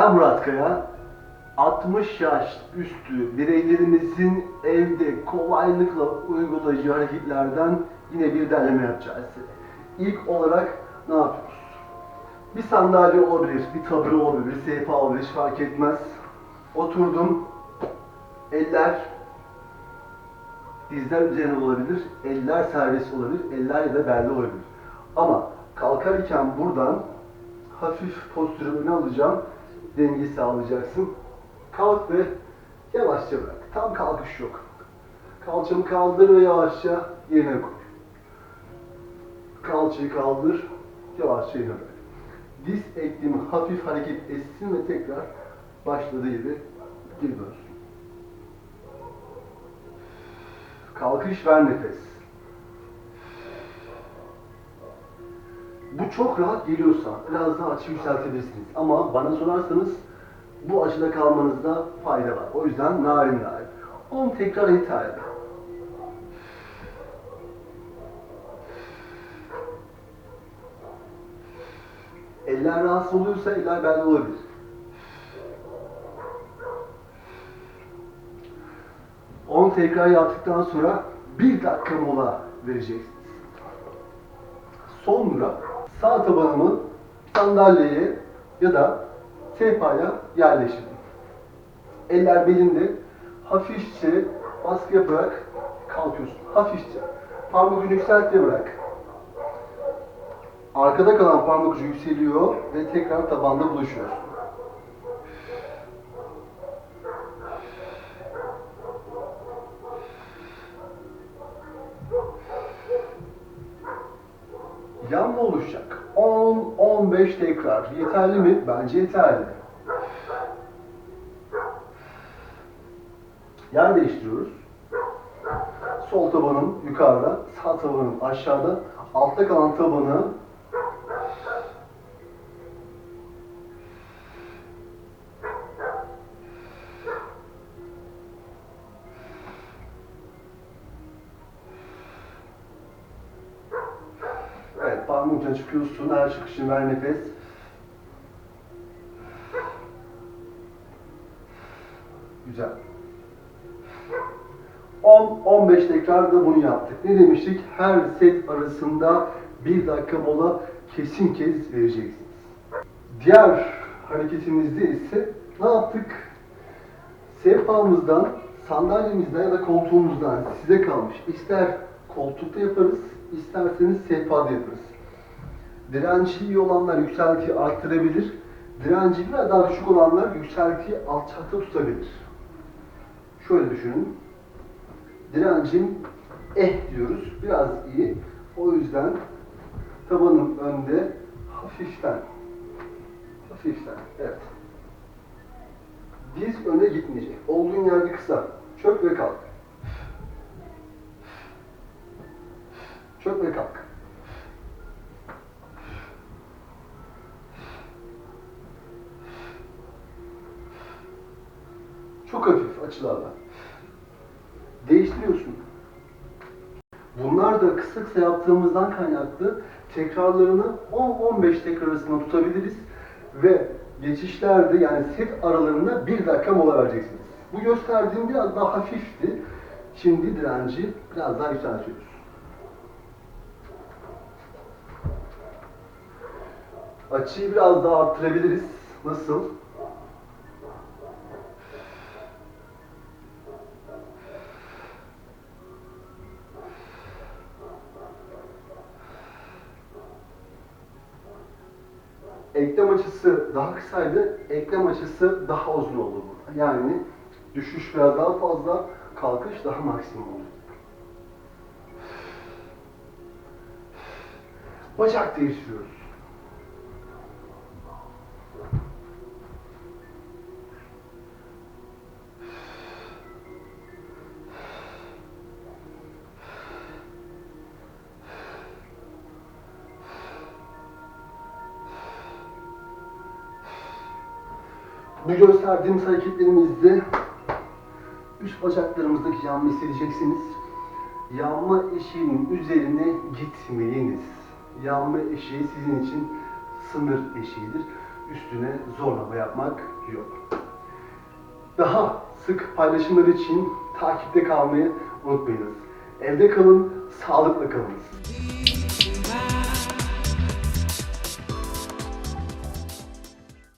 Ben Murat Kaya. 60 yaş üstü bireylerimizin evde kolaylıkla uygulayacağı hareketlerden yine bir derleme yapacağız. İlk olarak ne yapıyoruz? Bir sandalye olabilir, bir tabure olabilir, bir sehpa olabilir, fark etmez. Oturdum, eller dizler üzerine olabilir, eller serbest olabilir, eller ya da belde olabilir. Ama kalkarken buradan hafif postürü öne alacağım, dengeyi sağlayacaksın. Kalk ve yavaşça bırak. Tam kalkış yok. Kalçamı kaldır ve yavaşça yerine koy. Kalçayı kaldır, yavaşça yerine bırak. Diz eklemi hafif hareket etsin ve tekrar başladığı yere geri dönsün. Kalkış ver nefes. Bu çok rahat geliyorsa biraz daha açı yükseltebilirsiniz. Ama bana sorarsanız bu açıda kalmanızda fayda var. O yüzden narin narin. 10 tekrar yeterli. Eller rahatsız oluyorsa eller belde olabilir. On tekrar yaptıktan sonra bir dakika mola vereceksiniz. Sonra sağ tabanımı sandalyeye ya da sehpaya yerleştirdim. Eller belinde hafifçe baskı yaparak kalkıyorsun. Hafifçe. Parmak ucunu yükselt ve bırak. Arkada kalan parmak ucu yükseliyor ve tekrar tabanda buluşuyorsun. Yanma oluşacak. 10-15 tekrar. Yeterli mi? Bence yeterli. Yer değiştiriyoruz. Sol tabanım yukarıda, sağ tabanım aşağıda. Altta kalan tabanı Ucuna çıkıyorsun. Her çıkışın ver nefes. Güzel. 10-15 tekrar da bunu yaptık. Ne demiştik? Her set arasında bir dakika mola kesin kez vereceksiniz. Diğer hareketimizde ise ne yaptık? Sehpamızdan, sandalyemizden ya da koltuğumuzdan size kalmış. İster koltukta yaparız, isterseniz sehpada yaparız. Direnci iyi olanlar yükseltiyi arttırabilir. Direnci biraz daha düşük olanlar yükseltiyi alçakta tutabilir. Şöyle düşünün. Direncim eh diyoruz. Biraz iyi. O yüzden tabanım önde hafiften. Hafiften. Evet. Diz öne gitmeyecek. Olduğun yerde kısa. Çök ve kalk. Çök ve kalk. Çok hafif açılarla. Değiştiriyorsun. Bunlar da kısa yaptığımızdan kaynaklı tekrarlarını 10-15 tekrar arasında tutabiliriz ve geçişlerde yani set aralarında bir dakika mola vereceksiniz. Bu gösterdiğim biraz daha hafifti. Şimdi direnci biraz daha yükseltiyoruz. Açıyı biraz daha arttırabiliriz. Nasıl? Eklem açısı daha kısaydı, eklem açısı daha uzun oldu burada. Yani düşüş biraz daha fazla, kalkış daha maksimum oldu. Bacak değiştiriyoruz. Bu gösterdiğimiz hareketlerimizde üst bacaklarımızdaki yanma hissedeceksiniz. Yanma eşiğinin üzerine gitmeyiniz. Yanma eşiği sizin için sınır eşiğidir. üstüne zorlama yapmak yok. Daha sık paylaşımlar için takipte kalmayı unutmayınız. Evde kalın, sağlıklı kalınız.